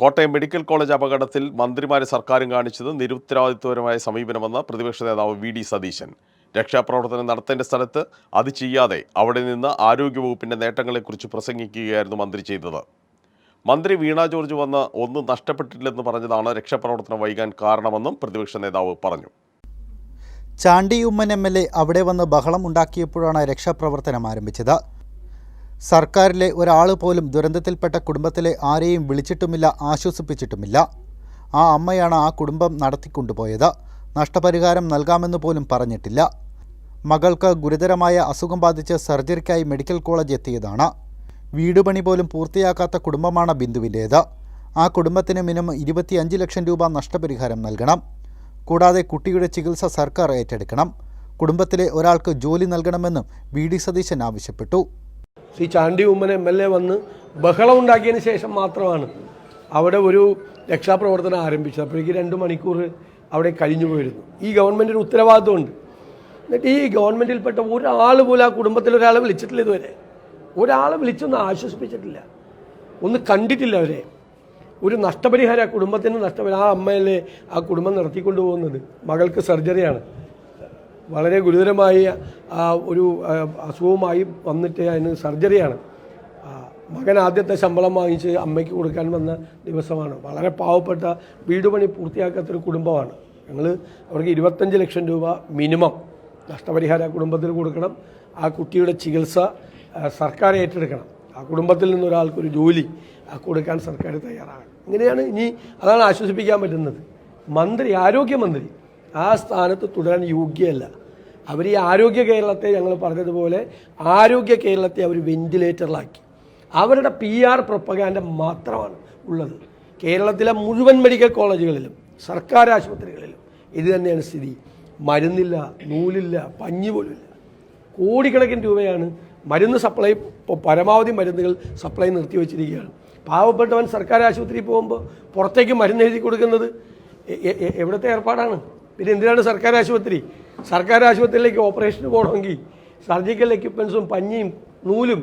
Kottayam medical college അപകടത്തിൽ മന്ത്രിമാരെ സർക്കാരും കാണിച്ചത് നിരുത്തരവാദിത്വപരമായ സമീപനമെന്ന് പ്രതിപക്ഷ നേതാവ് വി ഡി സതീശൻ. രക്ഷാപ്രവർത്തനം നടത്തേണ്ട സ്ഥലത്ത് അത് ചെയ്യാതെ അവിടെ നിന്ന് ആരോഗ്യവകുപ്പിന്റെ നേട്ടങ്ങളെക്കുറിച്ച് പ്രസംഗിക്കുകയായിരുന്നു മന്ത്രി ചെയ്തത്. മന്ത്രി വീണ ജോർജ് വന്ന് ഒന്നും നഷ്ടപ്പെട്ടില്ലെന്ന് പറഞ്ഞതാണ് രക്ഷാപ്രവർത്തനം വൈകാൻ കാരണമെന്നും പ്രതിപക്ഷ നേതാവ് പറഞ്ഞു. Chandy Oommen M L A അവിടെ വന്ന് ബഹളം ഉണ്ടാക്കിയപ്പോഴാണ് രക്ഷാപ്രവർത്തനം ആരംഭിച്ചത്. സർക്കാരിലെ ഒരാൾ പോലും ദുരന്തത്തിൽപ്പെട്ട കുടുംബത്തിലെ ആരെയും വിളിച്ചിട്ടുമില്ല ആശ്വസിപ്പിച്ചിട്ടുമില്ല. ആ അമ്മയാണ് ആ കുടുംബം നടത്തിക്കൊണ്ടുപോയത്. നഷ്ടപരിഹാരം നൽകാമെന്ന് പോലും പറഞ്ഞിട്ടില്ല. മകൾക്ക് ഗുരുതരമായ അസുഖം ബാധിച്ച് സർജറിക്കായി മെഡിക്കൽ കോളേജ് എത്തിയതാണ്. വീടുപണി പോലും പൂർത്തിയാക്കാത്ത കുടുംബമാണ് ബിന്ദുവിന്റേത്. ആ കുടുംബത്തിന് മിനിമം ഇരുപത്തിയഞ്ച് ലക്ഷം രൂപ നഷ്ടപരിഹാരം നൽകണം. കൂടാതെ കുട്ടിയുടെ ചികിത്സ സർക്കാർ ഏറ്റെടുക്കണം. കുടുംബത്തിലെ ഒരാൾക്ക് ജോലി നൽകണമെന്നും വി ഡി സതീശൻ ആവശ്യപ്പെട്ടു. Shri Chandy Oommen M L A വന്ന് ബഹളം ഉണ്ടാക്കിയതിന് ശേഷം മാത്രമാണ് അവിടെ ഒരു രക്ഷാപ്രവർത്തനം ആരംഭിച്ചത്. അപ്പോഴേക്ക് രണ്ട് മണിക്കൂർ അവിടെ കഴിഞ്ഞു പോയിരുന്നു. ഈ ഗവൺമെന്റിന് ഉത്തരവാദിത്വമുണ്ട്. എന്നിട്ട് ഈ ഗവൺമെന്റിൽപ്പെട്ട ഒരാൾ പോലും ആ കുടുംബത്തിൽ ഒരാളെ വിളിച്ചിട്ടില്ല ഇതുവരെ. ഒരാളെ വിളിച്ചൊന്നും ആശ്വസിപ്പിച്ചിട്ടില്ല. ഒന്ന് കണ്ടിട്ടില്ല അവരെ. ഒരു നഷ്ടപരിഹാരം ആ കുടുംബത്തിന് നഷ്ടപരിഹാരം ആ അമ്മയല്ലേ ആ കുടുംബം നടത്തിക്കൊണ്ടുപോകുന്നത് മകൾക്ക് സർജറിയാണ്. വളരെ ഗുരുതരമായ ഒരു അസുഖവുമായി വന്നിട്ട് അതിന് സർജറിയാണ്. മകൻ ആദ്യത്തെ ശമ്പളം വാങ്ങിച്ച് അമ്മയ്ക്ക് കൊടുക്കാൻ വന്ന ദിവസമാണ്. വളരെ പാവപ്പെട്ട വീട് പണി പൂർത്തിയാക്കാത്തൊരു കുടുംബമാണ്. ഞങ്ങൾ അവർക്ക് ഇരുപത്തഞ്ച് ലക്ഷം രൂപ മിനിമം നഷ്ടപരിഹാരം കുടുംബത്തിൽ കൊടുക്കണം. ആ കുട്ടിയുടെ ചികിത്സ സർക്കാർ ഏറ്റെടുക്കണം. ആ കുടുംബത്തിൽ നിന്നൊരാൾക്കൊരു ജോലി കൊടുക്കാൻ സർക്കാർ തയ്യാറാകണം. ഇങ്ങനെയാണ് ഇനി അതാണ് ആശ്വസിപ്പിക്കാൻ പറ്റുന്നത്. മന്ത്രി ആരോഗ്യമന്ത്രി ആ സ്ഥാനത്ത് തുടരാൻ യോഗ്യമല്ല അവർ ഈ ആരോഗ്യ കേരളത്തെ ഞങ്ങൾ പറഞ്ഞതുപോലെ ആരോഗ്യ കേരളത്തെ അവർ വെന്റിലേറ്ററിലാക്കി. അവരുടെ പി ആർ പ്രൊപ്പഗാൻഡ മാത്രമാണ് ഉള്ളത്. കേരളത്തിലെ മുഴുവൻ മെഡിക്കൽ കോളേജുകളിലും സർക്കാർ ആശുപത്രികളിലും ഇത് തന്നെയാണ് സ്ഥിതി. മരുന്നില്ല നൂലില്ല പഞ്ഞി പോലുമില്ല. കോടിക്കണക്കിന് രൂപയാണ് മരുന്ന് സപ്ലൈ പരമാവധി മരുന്നുകൾ സപ്ലൈ നിർത്തിവെച്ചിരിക്കുകയാണ്. പാവപ്പെട്ടവൻ സർക്കാർ ആശുപത്രിയിൽ പോകുമ്പോൾ പുറത്തേക്ക് മരുന്ന് എഴുതി കൊടുക്കുന്നത് എവിടുത്തെ ഏർപ്പാടാണ്? പിന്നെ എന്തിനാണ് സർക്കാർ ആശുപത്രി? സർക്കാർ ആശുപത്രിയിലേക്ക് ഓപ്പറേഷന് പോകണമെങ്കിൽ സർജിക്കൽ എക്യുപ്മെൻസും പഞ്ഞിയും നൂലും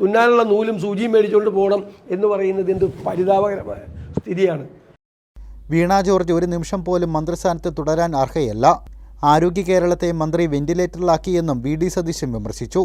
തുന്നാനുള്ള നൂലും സൂചിയും മേടിച്ചുകൊണ്ട് പോകണം എന്ന് പറയുന്നത് എന്ത് പരിതാപകരമായ സ്ഥിതിയാണ്. വീണ ജോർജ് ഒരു നിമിഷം പോലും മന്ത്രിസ്ഥാനത്ത് തുടരാൻ അർഹയല്ല. ആരോഗ്യ കേരളത്തെ മന്ത്രി വെന്റിലേറ്ററിലാക്കിയെന്നും വി ഡി സതീശൻ വിമർശിച്ചു.